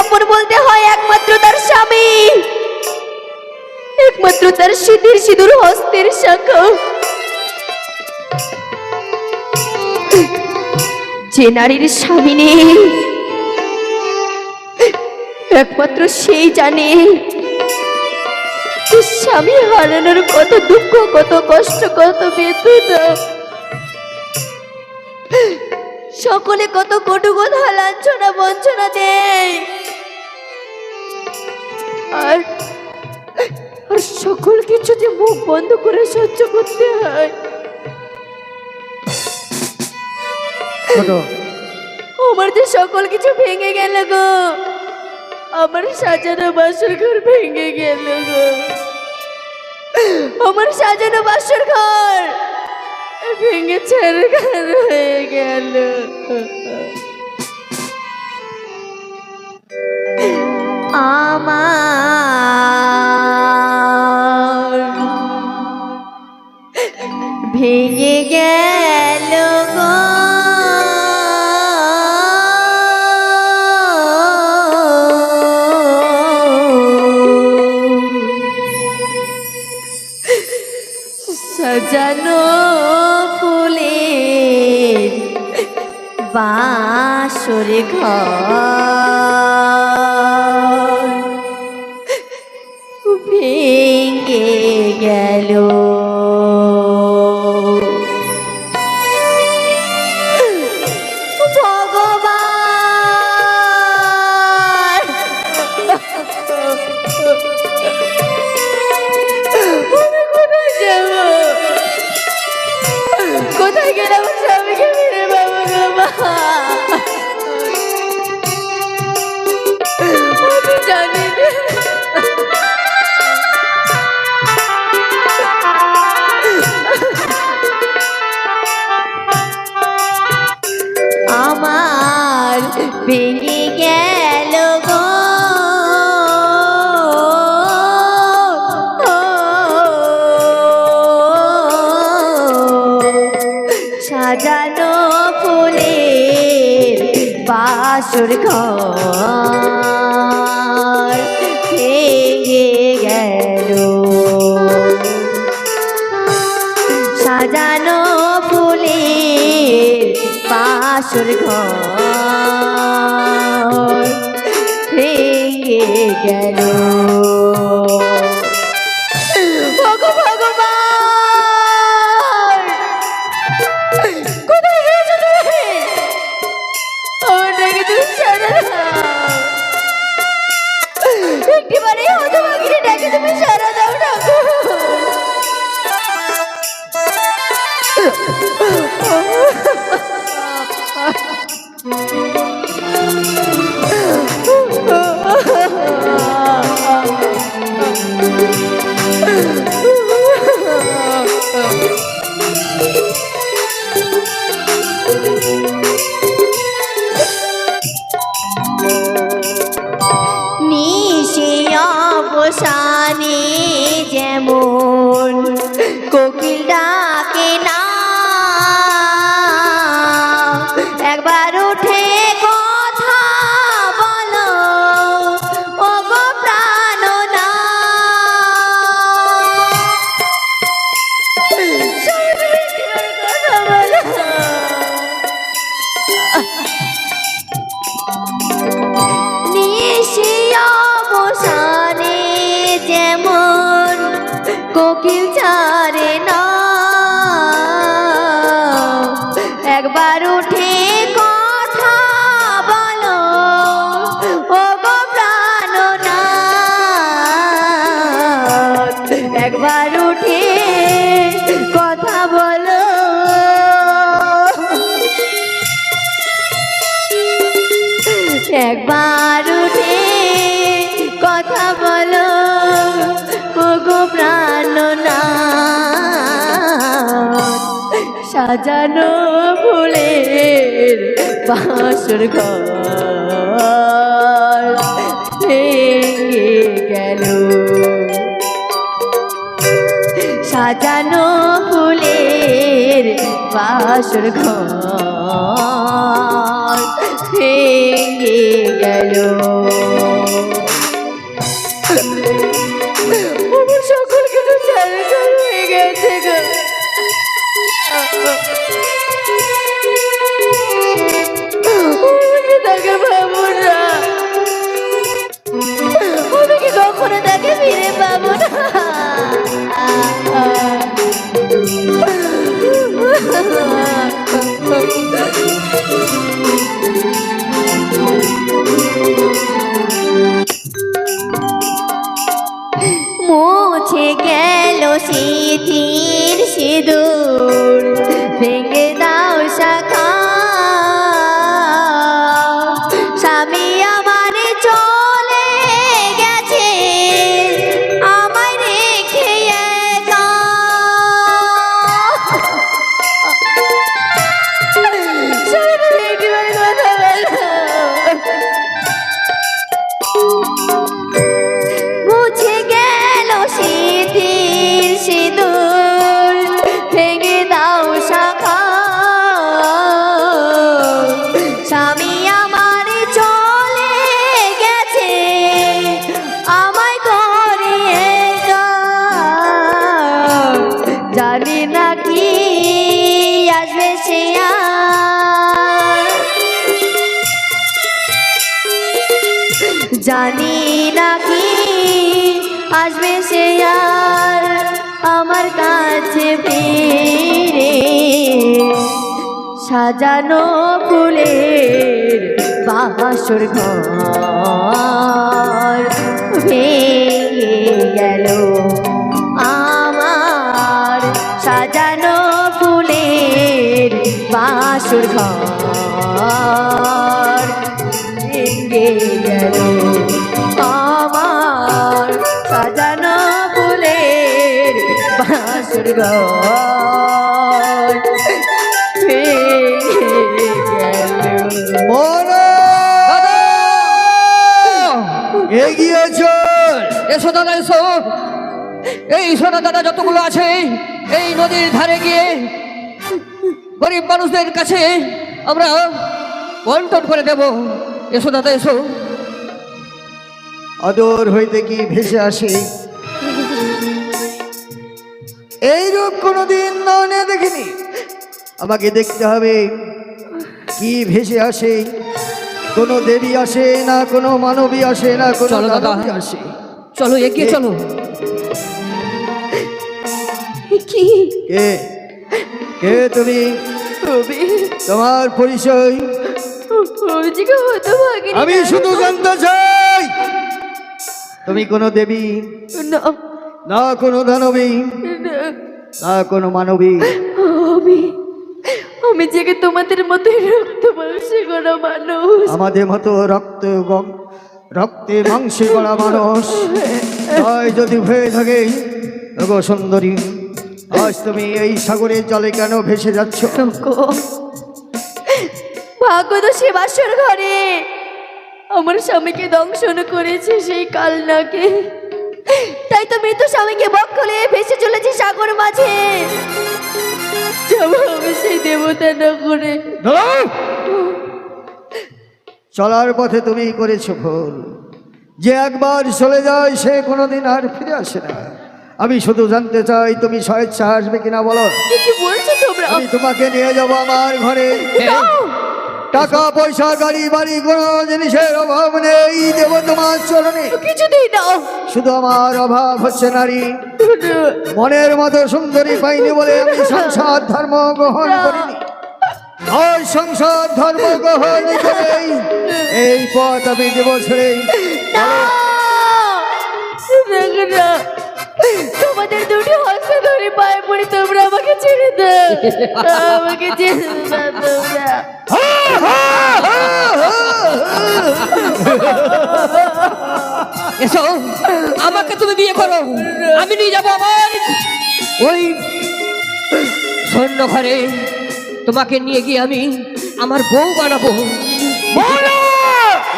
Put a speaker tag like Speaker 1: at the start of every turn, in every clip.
Speaker 1: আপন বলতে হয় একমাত্র তার স্বামী। একমাত্র তার সিঁদুর সিঁদুর হস্তের শাখা। যে নারীর স্বামী নেই, একমাত্র সেই জানে স্বামী হারানোর কত দুঃখ, কত কষ্ট, কত বেদনা সকলে কত কটু কথা লাঞ্ছনা, বঞ্চনা দেয়। আর আর সকল কিছু যে মুখ বন্ধ করে সহ্য করতে হয়। আমার যে সকল কিছু ভেঙে গেল গো আমার সাজানো বাসর ঘর ভেঙে গেল গো। আমার সাজানো বাসর ঘর ভেঙে ছাড়খার হয়ে গেল। আমার ভেঙে গেল গো। সাজানো ফুলে বাসরে ঘর। ভেঙে বাসর ঘর ভেঙে গেল। সাজানো ফুলের পাশুর ঘর ভেঙে গেল। একবার উঠে কথা বলো। একবার উঠে কথা বলো ওগো প্রাণনাথ সাজানো ফুলের বাসর ঘর। সাজানো ফুলের বাসর ঘর গেল। হয়ে গেছে গো। মুছে গেল স্মৃতির সিঁদুর। আসবে সে আর আমার কাছে ফিরে। সাজানো ফুলের বাসর ঘর গেল। আমার সাজানো ফুলের বাসর ঘর গেল। আমার
Speaker 2: এগিয়ে চল
Speaker 3: এসো দাদা এসো। এই সোনা দাদা যতগুলো আছে এই নদীর ধারে গিয়ে গরিব মানুষদের কাছে আমরা বন্টন করে দেব। এসো দাদা এসো।
Speaker 2: আদর হইতে কি ভেসে আসে? এই রূপ কোনোদিন নয়নে দেখিনি। আমাকে দেখতে হবে কি ভেসে আসে কোনো দেবী আসে না কোনো মানবী আসে না কোনো। আসে।
Speaker 3: চলো এগিয়ে চলো।
Speaker 1: কি?
Speaker 2: কে? কে তুমি? তোমার পরিচয়? আমি শুধু জানতে চাই তুমি কোনো দেবী?
Speaker 1: না।
Speaker 2: না কোনো দানবী
Speaker 1: না।
Speaker 2: কোনো মানবী।
Speaker 1: আমি আমি জেগে তোমাদের মতোই রক্ত মাংসে করা মানুষ।
Speaker 2: আমাদের মতো রক্ত রক্তে মাংসে গড়া মানুষ। তাই যদি হয়ে থাকে গো সুন্দরী আজ তুমি এই সাগরের জলে কেন ভেসে যাচ্ছ।
Speaker 1: ভাগ্য তো সে বাসর ঘরে। আমার স্বামীকে দংশন করেছে সেই কালনাকে। তাই তো মৃত স্বামীকে বক্ষলে ভেসে চলেছে সাগর মাঝে। আমি সেই দেবতা না করে
Speaker 2: চলার পথে তুমি করেছ ভুল। যে একবার চলে যায় সে কোনোদিন আর ফিরে আসে না। আমি শুধু জানতে চাই তুমি স্বেচ্ছা আসবে কিনা বলো?
Speaker 1: কি কি বলছো তোমরা?
Speaker 2: আমি তোমাকে নিয়ে যাব আমার ঘরে। টাকা পয়সা গাড়ি বাড়ি কোনো জিনিসের অভাব নেই। দেব তোমার চরণে।
Speaker 1: কিছুতেই
Speaker 2: শুধু আমার অভাব হচ্ছে নারী। মনের মতো সুন্দরী পাইনি বলে আমি সংসার ধর্ম গ্রহণ করিনি। আর সংসার ধর্ম গ্রহণ করেই এই পথ আমি দেব ছেড়ে।
Speaker 1: তোমাদের দুটি ধরে পায়ে পড়ে তোমরা আমাকে ছেড়ে দাও। আমাকে ছেড়ে দাও তোমরা।
Speaker 3: এসো আমাকে তুমি বিয়ে করো। আমি নিয়ে যাব আমার। ওই সৈন্য ঘরে তোমাকে নিয়ে গিয়ে আমি আমার বউ বানাবো।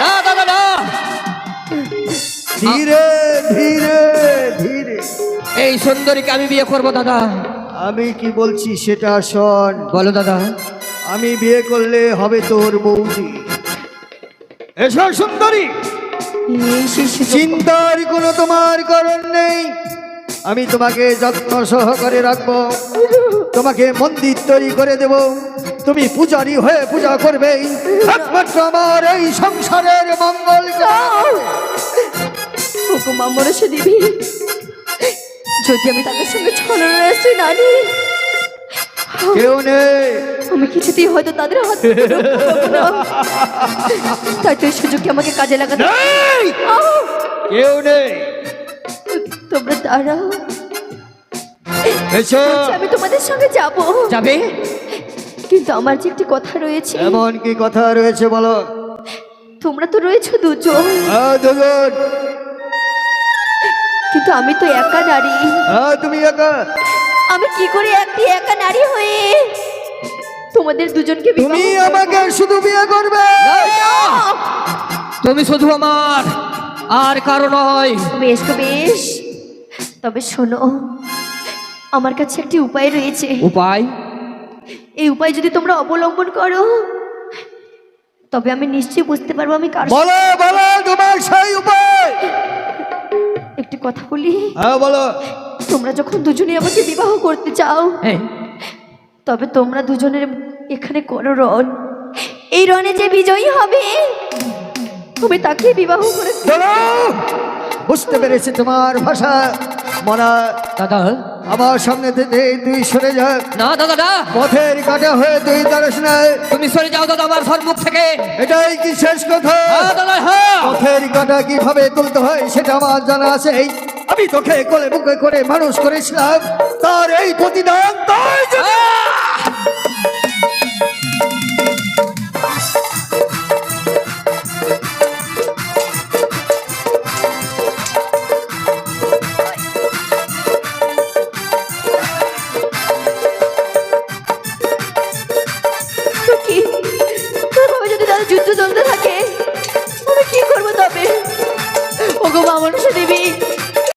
Speaker 3: না দাদা না
Speaker 2: ধীরে ধীরে ধীরে।
Speaker 3: এই সুন্দরীকে আমি বিয়ে করব দাদা।
Speaker 2: আমি কি বলছি সেটা শোন।
Speaker 3: বলো দাদা।
Speaker 2: আমি বিয়ে করলে হবে তোর বৌদি। এসো সুন্দরী। চিন্তার কোনো তোমার কারণ নেই। আমি তোমাকে যত্ন সহকারে রাখব। তোমাকে মন্দির তৈরি করে দেব। তুমি পূজারি হয়ে পূজা করবে। একমাত্র আমার এই সংসারের মঙ্গল
Speaker 1: হুকুমা মনসা দেবী। যদি আমি তাদের সঙ্গে ছলনা রাষ্ট্রে না নিই
Speaker 2: কেউ নেই।
Speaker 1: আমি কিছুতেই হয়তো তাদের হাত থেকে রক্ষা পাবো না। তাই তো এই সুযোগকে আমাকে কাজে লাগাতে
Speaker 2: নেই!
Speaker 1: আহ!
Speaker 2: কেউ নেই।
Speaker 1: তোমরা দাঁড়াও।
Speaker 2: এসো।
Speaker 1: আমি তোমাদের সঙ্গে যাব।
Speaker 3: যাবে?
Speaker 1: কিন্তু আমার যে একটি কথা রয়েছে।
Speaker 2: এমন কি কথা রয়েছে বলো?
Speaker 1: তোমরা তো রয়েছো দুজন।
Speaker 2: হ্যাঁ দুজন।
Speaker 1: আমি তো একা নারী।
Speaker 2: হ্যাঁ তুমি একা?
Speaker 1: আমি কি করে একটি একা নারী হয়ে তোমাদের দুজনকে
Speaker 2: তুমি আমাকে শুধু বিয়ে করবে?
Speaker 3: তুমি শুধু আমার আর কারও নয়।
Speaker 1: বেশ তো বেশ। তবে শোনো আমার কাছে একটি উপায় রয়েছে।
Speaker 3: উপায়?
Speaker 1: এই উপায় যদি তোমরা অবলম্বন করো তবে আমি নিশ্চয়ই বুঝতে পারব আমি কার
Speaker 2: বলো বলো তোমার সেই উপায়।
Speaker 1: একটি কথা বলি।
Speaker 2: হ্যাঁ বলো।
Speaker 1: তোমরা যখন দুজনে আমাকে বিবাহ করতে চাও
Speaker 3: হ্যাঁ।
Speaker 1: তবে তোমরা দুজনের এখানে কোনো রণ। এই রণে যে বিজয়ী হবে তুমি তাকে বিবাহ করে
Speaker 2: বুঝতে পেরেছি তোমার ভাষা। মনা
Speaker 3: দাদা
Speaker 2: আমার সামনে থেকে তুই সরে যা।
Speaker 3: না দাদা না
Speaker 2: পথের কাটা হয়ে তুই দাঁড়াস না।
Speaker 3: তুমি সরে যাও দাদা আমার সম্মুখ থেকে।
Speaker 2: এটাই কি শেষ কথা?
Speaker 3: হ্যাঁ দাদা হ্যাঁ
Speaker 2: পথের কাটা কীভাবে তুলতে হয় সেটা আমার জানা আছে। আমি তোকে কোলে বুকে করে মানুষ করেছিলাম। তার এই প্রতিদান তাই